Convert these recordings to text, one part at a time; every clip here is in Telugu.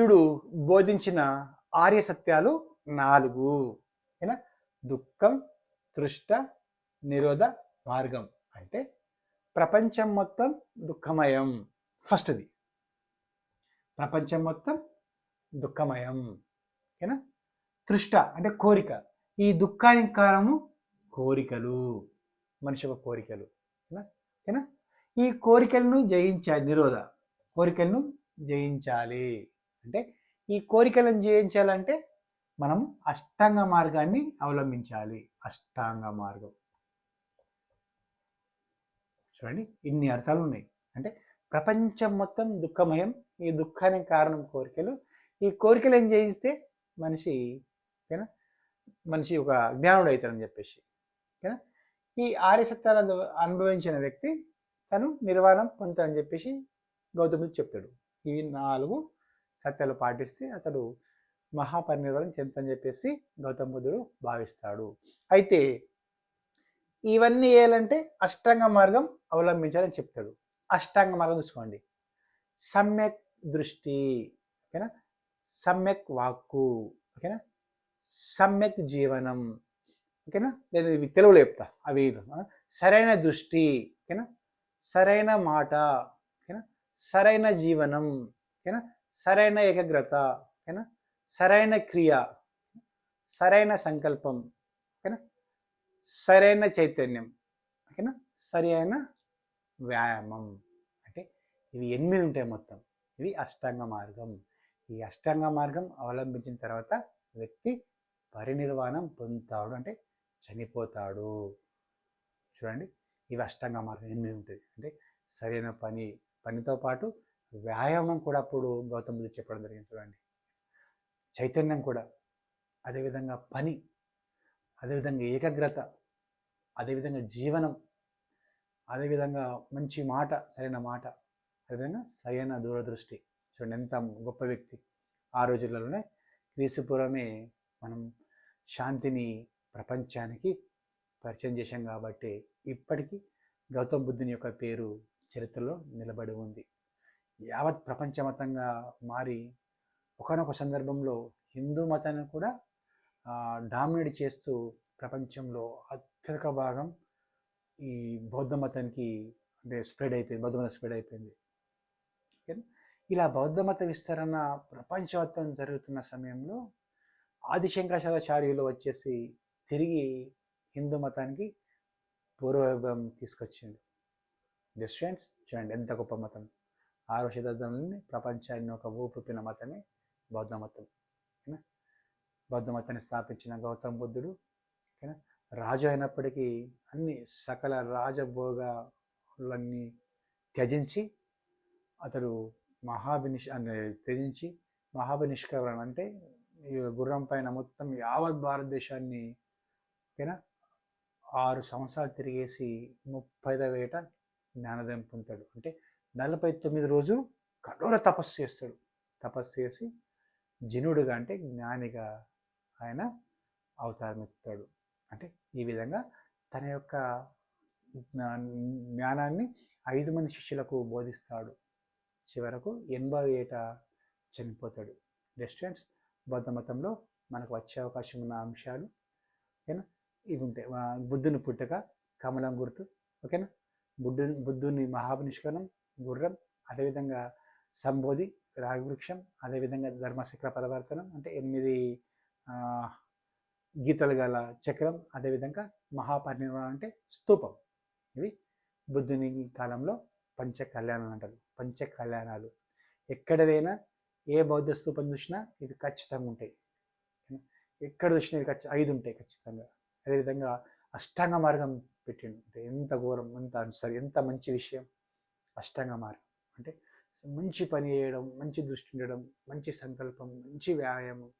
బుద్ధుడు బోధించిన ఆర్య సత్యాలు నాలుగు. ఏనా? దుఃఖం తృష్ట నిరోధ మార్గం. అంటే ప్రపంచం మొత్తం దుఃఖమయం. ఫస్ట్ది. ప్రపంచం మొత్తం దుఃఖమయం. ఓకేనా తృష్ట అంటే కోరిక. ఈ దుఃఖానికి కారణము కోరికలు. మనిషి యొక్క కోరికలు. ఓకేనా ఈ కోరికలను జయించాలి నిరోధ కోరికలను జయించాలి. అంటే ఈ కోరికలను జయించాలంటే మనం అష్టాంగ మార్గాన్ని అవలంబించాలి. అష్టాంగ మార్గం. చూడండి ఇన్ని అర్థాలు ఉన్నాయి. అంటే ప్రపంచం మొత్తం దుఃఖమయం. ఈ దుఃఖానికి కారణం కోరికలు. ఈ కోరికలు ఏం చేయిస్తే మనిషి ఓకేనా? మనిషి ఒక జ్ఞానుడు అవుతాడని చెప్పేసి ఓకేనా? ఈ ఆర్యసత్యాలను అనుభవించిన వ్యక్తి తను నిర్వాణం పొందుతాడని చెప్పేసి గౌతముడు చెప్తాడు. ఇవి నాలుగు సత్యాలు పాటిస్తే అతడు మహాపరినిర్వాణం చెందుతని చెప్పేసి గౌతమ బుద్ధుడు భావిస్తాడు. అయితే ఇవన్నీ చేయాలంటే అష్టాంగ మార్గం అవలంబించాలని చెప్తాడు. అష్టాంగ మార్గం చూసుకోండి. సమ్యక్ దృష్టి ఓకేనా? సమ్యక్ వాక్కు ఓకేనా? సమ్యక్ జీవనం ఓకేనా? నేను ఇవి తెలుగులో చెప్తా. అవి సరైన దృష్టి ఓకేనా? సరైన మాట ఓకేనా? సరైన జీవనం ఓకేనా? సరైన ఏకాగ్రత ఓకేనా? సరైన క్రియ సరైన సంకల్పం ఓకేనా? సరైన చైతన్యం ఓకేనా? సరైన వ్యాయామం. అంటే ఇవి ఎనిమిది ఉంటాయి మొత్తం. ఇవి అష్టాంగ మార్గం. ఈ అష్టాంగ మార్గం అవలంబించిన తర్వాత వ్యక్తి పరినిర్వాణం పొందుతాడు. అంటే చనిపోతాడు. చూడండి. ఇవి అష్టాంగ మార్గం. ఎనిమిది ఉంటుంది అంటే సరైన పని పనితో పాటు వ్యాయామం కూడా అప్పుడు గౌతమ్ బుద్ధుడు చెప్పడం జరిగింది చూడండి. చైతన్యం కూడా అదేవిధంగా పని అదేవిధంగా ఏకాగ్రత అదేవిధంగా జీవనం అదేవిధంగా మంచి మాట సరైన మాట అదేవిధంగా సరైన దూరదృష్టి. చూడండి ఎంత గొప్ప వ్యక్తి. ఆ రోజులలోనే క్రీస్తుపూర్వమే మనం శాంతిని ప్రపంచానికి పరిచయం చేశాం కాబట్టి ఇప్పటికీ గౌతమ్ బుద్ధుని యొక్క పేరు చరిత్రలో నిలబడి ఉంది. యావత్ ప్రపంచమతంగా మారి ఒకనొక సందర్భంలో హిందూ మతాన్ని కూడా డామినేట్ చేస్తూ ప్రపంచంలో అత్యధిక భాగం ఈ బౌద్ధ మతానికి అంటే స్ప్రెడ్ అయిపోయింది బౌద్ధ మతం స్ప్రెడ్ అయిపోయింది. ఓకేనా? ఇలా బౌద్ధ మత విస్తరణ ప్రపంచవ్యాప్తం జరుగుతున్న సమయంలో ఆదిశంకరాచార్యులు వచ్చేసి తిరిగి హిందూ మతానికి పూర్వవైభవం తీసుకొచ్చిండు జస్ట్ ఫ్రెండ్స్ చూడండి ఎంత గొప్ప మతం. ఆరో శతాబ్దంలోని ప్రపంచాన్ని ఒక ఊపిన మతమే బౌద్ధ మతం. ఓకేనా? బౌద్ధ మతాన్ని స్థాపించిన గౌతమ బుద్ధుడు ఓకేనా? రాజు అయినప్పటికీ అన్ని సకల రాజభోగాలన్నీ త్యజించి అతడు మహాభినిష్ త్యజించి మహాభినిష్కరణ అంటే ఈ గుర్రం పైన మొత్తం యావత్ భారతదేశాన్ని ఓకేనా? ఆరు సంవత్సరాలు తిరిగేసి ముప్పై వేట జ్ఞానోదయం పొందుతాడు. అంటే నలభై తొమ్మిది రోజులు కఠోర తపస్సు చేస్తాడు. తపస్సు చేసి జినుడుగా అంటే జ్ఞానిగా ఆయన అవతారం అంటే ఈ విధంగా తన యొక్క జ్ఞా- జ్ఞానాన్ని ఐదు మంది శిష్యులకు బోధిస్తాడు. చివరకు ఎనభై ఏట చనిపోతాడు. రెస్టారెంట్స్ బౌద్ధ మతంలో మనకు వచ్చే అవకాశం ఉన్న అంశాలు ఓకేనా? ఇవి ఉంటాయి. బుద్ధుని పుట్టక కమలం గుర్తు ఓకేనా? బుద్ధుని బుద్ధుని మహాభినిష్కరణం గుర్రం అదేవిధంగా సంబోధి రాగివృక్షం అదేవిధంగా ధర్మశిఖర పరివర్తనం అంటే ఎనిమిది గీతలు గల చక్రం అదేవిధంగా మహాపరినిర్వాణం అంటే స్తూపం. ఇవి బుద్ధుని కాలంలో పంచ కళ్యాణాలు అంటారు. పంచ కళ్యాణాలు ఎక్కడ ఏ బౌద్ధ స్తూపం చూసినా ఇవి ఖచ్చితంగా ఉంటాయి. ఎక్కడ చూసినా ఇవి ఖచ్చి ఐదు ఉంటాయి ఖచ్చితంగా. అదేవిధంగా అష్టాంగ మార్గం పెట్టిండు. అంటే ఎంత ఘోరం ఎంత అనుసరి ఎంత మంచి విషయం. స్పష్టంగా మార్గం అంటే మంచి పని చేయడం మంచి దృష్టి ఉండడం మంచి సంకల్పం మంచి వ్యాయామం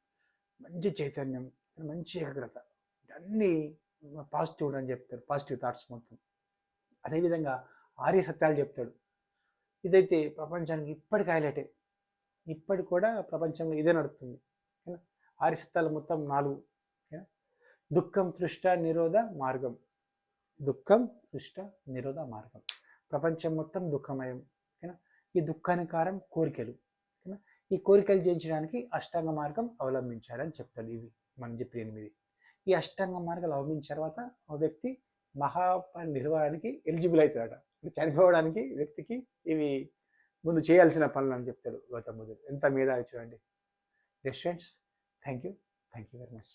మంచి చైతన్యం మంచి ఏకాగ్రత. అన్నీ పాజిటివ్ అని చెప్తారు. పాజిటివ్ థాట్స్ మొత్తం. అదేవిధంగా ఆర్య సత్యాలు చెప్తాడు. ఇదైతే ప్రపంచానికి ఇప్పటికి హైలైటే ఇప్పటికి కూడా ప్రపంచంలో ఇదే నడుస్తుంది ఆర్య సత్యాలు మొత్తం నాలుగు. దుఃఖం తృష్ట నిరోధ మార్గం. దుఃఖం తృష్ట నిరోధ మార్గం. ప్రపంచం మొత్తం దుఃఖమయం. ఓకేనా? ఈ దుఃఖానికి కారణం కోరికలు. ఓకేనా? ఈ కోరికలు జయించడానికి అష్టాంగ మార్గం అవలంబించాలని చెప్తాడు ఇవి మనం చెప్పిన ఎనిమిది. ఈ అష్టాంగ మార్గాలు అవలంబించిన తర్వాత ఓ వ్యక్తి మహాపరి నిర్వహణకి ఎలిజిబుల్ అవుతాడట. చనిపోవడానికి వ్యక్తికి ఇవి ముందు చేయాల్సిన పనులు అని చెప్తాడు గౌతమ్ బుద్ధుడు. ఎంత మీద చూడండి. Restaurants thank you thank you very much.